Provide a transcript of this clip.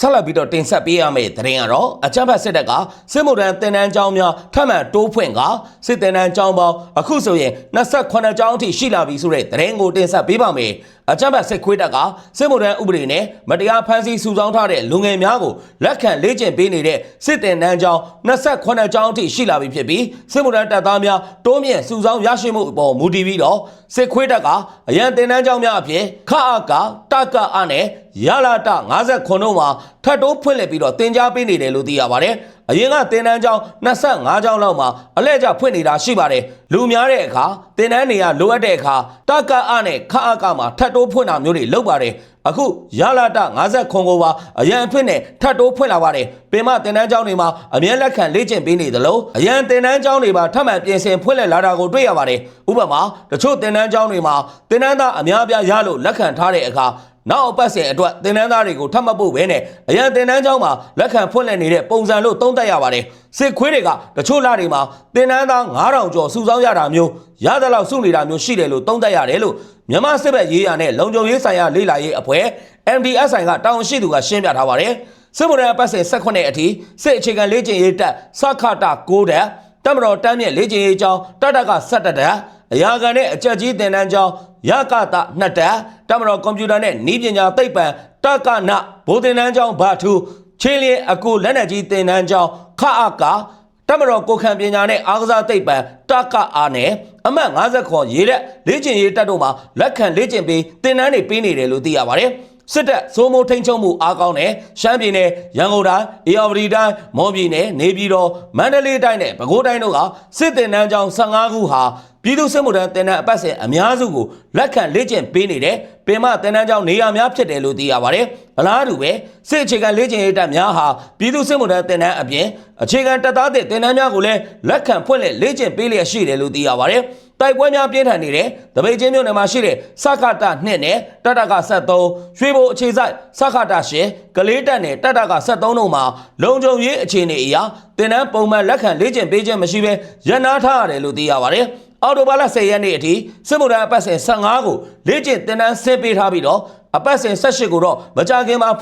ဆက်လက်ပြီးတော့တင်ဆက်ပေးရမယ့်သတင်းကတော့အကြမ်းဖက်စစ်တပ်ကစစ်မှုထမ်းတင်နန်းကျောင်းများထပ်မံတိုးဖွင့်ကစစ်တင်နန်းကျောင်းပေါင်းအခုဆိုရင်28ကျောင်းအထိရှိလာပြီဆိုတဲ့သတင်းကိုတင်ဆက်ပေးပါမယ် အကြမ်းဖက်စစ်ခွေးတပ်ကစစ်မှုထမ်းဥပဒေနဲ့မတရားဖမ်းဆီးစုဆောင်းထားတဲ့လူငယ်များကိုလက်ခံလေ့ကျင့်ပေးနေတဲ့စစ်တင်နန်းကျောင်း28ကျောင်းအထိရှိလာပြီဖြစ်ပြီးစစ်မှုထမ်းတပ်သားများတိုးမြင့်စုဆောင်းရရှိမှုအပေါ်မူတည်ပြီးတော့စစ်ခွေးတပ်ကအရန်တင်နန်းကျောင်းများအဖြစ်ခအကတကအနဲ့ရလာတ59တို့မှာ ထပ်တိုးဖွင့်လှစ်ပြီးတော့တင် जा ပေးနေတယ်လို့သိရပါတယ်။အရင်ကတင်တန်းကျောင်း25ကျောင်းလောက်မှာအလဲကျဖွင့်နေတာရှိပါတယ်။လူများတဲ့အခါတင်တန်းနေရလိုအပ်တဲ့အခါတကအနဲ့ခအကမှာထပ်တိုးဖွင့်တာမျိုးတွေလုပ်ပါတယ်။အခုရလာတ50ခွန်ကိုပါအရန်အဖြစ်နဲ့ထပ်တိုးဖွင့်လာပါတယ်။ပင်မတင်တန်းကျောင်းတွေမှာအမြဲလက်ခံလေ့ကျင့်ပေးနေသလိုအရန်တင်တန်းကျောင်းတွေမှာထပ်မံပြင်ဆင်ဖွင့်လှစ်လာတာကိုတွေ့ရပါတယ်။ဥပမာတချို့တင်တန်းကျောင်းတွေမှာတင်တန်းသားအများအပြားရလို့လက်ခံထားတဲ့အခါ နောက်အပတ်စဉ်အတွက်တင်နန်းသားတွေကိုထပ်မပို့ဘဲနဲ့အရန်တင်နန်းကျောင်းမှာလက်ခံဖွင့်လှစ်နေတဲ့ပုံစံလို့သုံးသပ်ရပါတယ်စစ်ခွေးတွေကတချို့လတွေမှာတင်နန်းသား9000ကျော်စုဆောင်းရတာမျိုးရသလောက်စုနေတာမျိုးရှိတယ်လို့သုံးသပ်ရတယ်လို့မြန်မာစစ်ဘက်ရေးရာနဲ့လုံခြုံရေးဆိုင်ရာလေ့လာရေးအဖွဲ့ MDSI ကတာဝန်ရှိသူကရှင်းပြထားပါတယ်စစ်မှုထမ်းအပတ်စဉ်18အထိစစ်အခြေခံလေ့ကျင့်ရေးတပ်စခတာ6တပ်တမတော်တမ်းမြင့်လေ့ကျင့်ရေးကျောင်းတတက17တပ် အရာခံနဲ့အကြက်ကြီးတင်တန်းကျောင်းရကတနှစ်တပ်တမတော်ကွန်ပျူတာနဲ့ဤပညာသိပ္ပံတကနဘိုးတင်တန်းကျောင်းဘာထူချင်းလျင်အကူလက်နက်ကြီးတင်တန်းကျောင်းခအကတမတော်ကိုခံပညာနဲ့အားကစားသိပ္ပံတကအားနဲ့အမှတ်50ခွန်ရေးလက်လေ့ကျင့်ရေးတပ်တို့မှာလက်ခံလေ့ကျင့်ပြီးတင်တန်းတွေပေးနေတယ်လို့သိရပါတယ် စစ်တပ်စိုးမိုးထိန်ချုံမှုအားကောင်းတဲ့ရှမ်းပြည်နယ်ရန်ကုန်တိုင်းအေရဝတီတိုင်းမော်ပြည်နယ်နေပြည်တော်မန္တလေးတိုင်းနဲ့ပဲခူးတိုင်းတို့ကစစ်တင်တန်းကျောင်း15ခုဟာပြည်သူ့စစ်မှုထမ်းတင်တန်းအပတ်စဉ်အများစုကိုလက်ခံလေ့ကျင့်ပေးနေတဲ့ပင်မတင်တန်းကျောင်းနေရာများဖြစ်တယ်လို့သိရပါတယ်။ဗလားတူပဲစစ်အခြေခံလေ့ကျင့်ရေးတပ်များဟာပြည်သူ့စစ်မှုထမ်းတင်တန်းအပြင်အခြေခံတပ်သားတဲ့တင်တန်းများကိုလည်းလက်ခံဖွင့်လှစ်လေ့ကျင့်ပေးလျက်ရှိတယ်လို့သိရပါတယ်။ တိုက်ပွဲများပြင်းထန်နေတဲ့တပိတ်ချင်းမြို့နယ်မှာရှိတဲ့စခတာ2နဲ့တတက73ရွှေဘိုအခြေဆိုင်စခတာ10ကလေးတက်နဲ့တတက73တို့မှာလုံခြုံရေးအခြေအနေအရတင်တန်းပုံမှန်လက်ခံလေ့ကျင့်ပေးခြင်းမရှိဘဲရန်နာထားရတယ်လို့သိရပါတယ်။အော်တိုဘာလ10ရက်နေ့အထိစစ်မှုထမ်းအပတ်စဉ်15ကိုလေ့ကျင့်တင်တန်းဆင်းပေးထားပြီးတော့အပတ်စဉ်18ကိုတော့မကြခင်မှာ